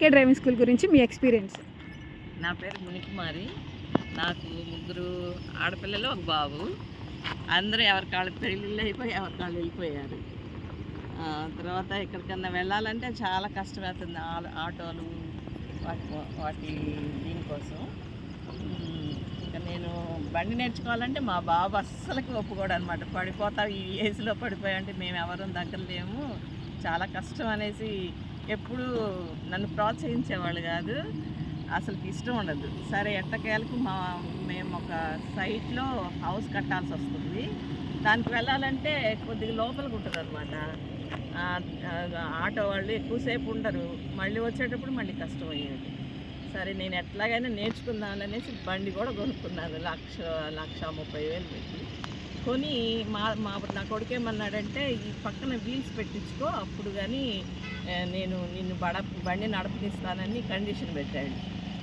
కే driving school గురించి మీ experience? నా పేరు మునికుమారి. నాకు ముగ్గురు ఆడపిల్లలు ఒక బాబు. అందరూ ఎవరి కాళ్ళు పెళ్ళిళ్ళు అయిపోయి ఎవరి కాళ్ళు వెళ్ళిపోయారు. తర్వాత ఎక్కడికన్నా వెళ్ళాలంటే చాలా కష్టమవుతుంది. ఆటోలు వాటి వాటి దీనికోసం. ఇంకా నేను బండి నేర్చుకోవాలంటే మా బాబు అస్సలకి ఒప్పుకోడు అనమాట పడిపోతా ఈ ఏజ్లో పడిపోయాయంటే మేము ఎవరు దగ్గర లేము. చాలా కష్టం అనేసి ఎప్పుడు నన్ను ప్రోత్సహించేవాళ్ళు కాదు. అసలుకి ఇష్టం ఉండదు. సరే ఎట్టకేలకు మా మేము ఒక సైట్లో హౌస్ కట్టాల్సి వస్తుంది. దానికి వెళ్ళాలంటే కొద్దిగా లోపలికి ఉంటుంది అనమాట ఆటో వాళ్ళు ఎక్కువసేపు ఉండరు. మళ్ళీ వచ్చేటప్పుడు మళ్ళీ కష్టం అయ్యేది సరే నేను ఎట్లాగైనా నేర్చుకుందామని అనేసి బండి కూడా కొనుక్కున్నాను. లక్ష లక్ష ముప్పై వేలు పెట్టి. కొని మా మా నా కొడుకేమన్నాడంటే ఈ పక్కన వీల్స్ పెట్టించుకో అప్పుడు కానీ నేను నిన్ను బడ బండి నడపనిస్తానని కండిషన్ పెట్టాడు.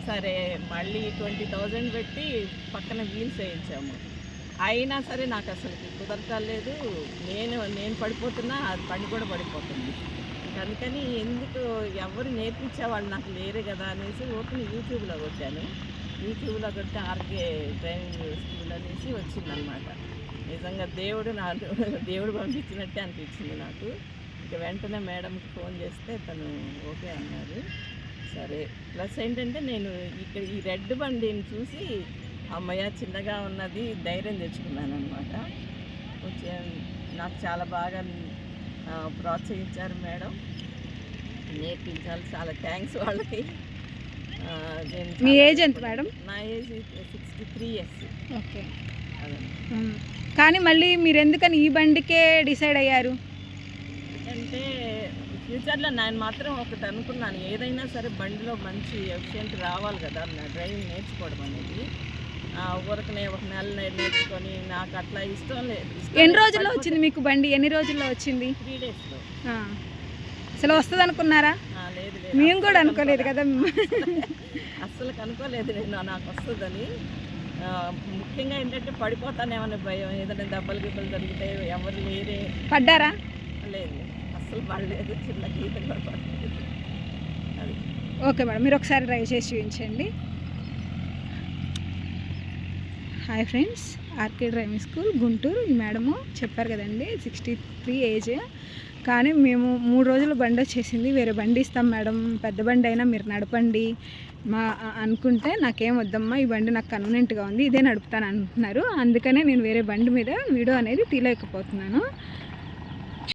సరే మళ్ళీ ట్వంటీ థౌజండ్ పెట్టి పక్కన వీల్స్ వేయించాము. అయినా సరే నాకు అసలు కుదరతలేదు నేను నేను పడిపోతున్నా అది బండి కూడా పడిపోతుంది. అందుకని ఎందుకు ఎవరు నేర్పించే వాళ్ళు నాకు లేరు కదా అనేసి ఓపెన్ యూట్యూబ్లో కొట్టాను. యూట్యూబ్లో కొట్టి ఆర్కే డ్రైవింగ్ స్కూల్ అనేసి వచ్చిందనమాట. నిజంగా దేవుడు నా దేవుడు పంపించినట్టే అనిపించింది నాకు. ఇక వెంటనే మేడంకి ఫోన్ చేస్తే తను ఓకే అన్నారు. సరే. ప్లస్ ఏంటంటే నేను ఇక్కడ ఈ రెడ్ బండిని చూసి అమ్మయ్య చిన్నగా ఉన్నది ధైర్యం తెచ్చుకున్నాను అనమాట వచ్చే నాకు చాలా బాగా ప్రోత్సహించారు మేడం. నేర్పించాలి. చాలా థ్యాంక్స్ వాళ్ళకి. మీ ఏజ్ ఎంత మేడం? నా age sixty three years. Okay. కానీ మళ్ళీ మీరు ఎందుకని ఈ బండికే డిసైడ్ అయ్యారు? అంటే ఫ్యూచర్లో నేను మాత్రం ఒకటి అనుకున్నాను. ఏదైనా సరే బండిలో మంచి ఎఫిషియెంట్ రావాలి కదా నా డ్రైవింగ్ నేర్చుకోవడం అనేది. ఒక నెల నేర్చుకొని నాకు అట్లా ఇష్టం లేదు. ఎన్ని రోజుల్లో వచ్చింది మీకు బండి? ఎన్ని రోజుల్లో వచ్చింది? త్రీ డేస్లో. అసలు వస్తుంది అనుకున్నారా? మేము కూడా అనుకోలేదు కదా. అస్సలు కనుక్కోలేదు నేను నాకు వస్తుందని. ముఖ్యంగా ఏంటంటే పడిపోతానేమని భయం. ఏదైనా దెబ్బలు గిబ్బలు జరిగితే ఎవరు లేరే పడ్డారా? లేదు. అస్సలు పడలేదు. చిన్న గీత కూడా పడలేదు. అది. ఓకే మేడం మీరు ఒకసారి డ్రైవ్ చేసి చూపించండి. Hi friends RK driving school Guntur. ఈ మేడము చెప్పారు కదండి సిక్స్టీ త్రీ ఏజ్. కానీ మేము మూడు రోజులు బండి వచ్చేసింది. వేరే బండి ఇస్తాం మేడం. పెద్ద బండి అయినా మీరు నడపండి. మా అనుకుంటే నాకేం వద్దమ్మా ఈ బండి నాకు కన్వీనెంట్గా ఉంది ఇదే నడుపుతాను అంటున్నారు. అందుకనే నేను వేరే బండి మీద వీడియో అనేది తీయలేకపోతున్నాను.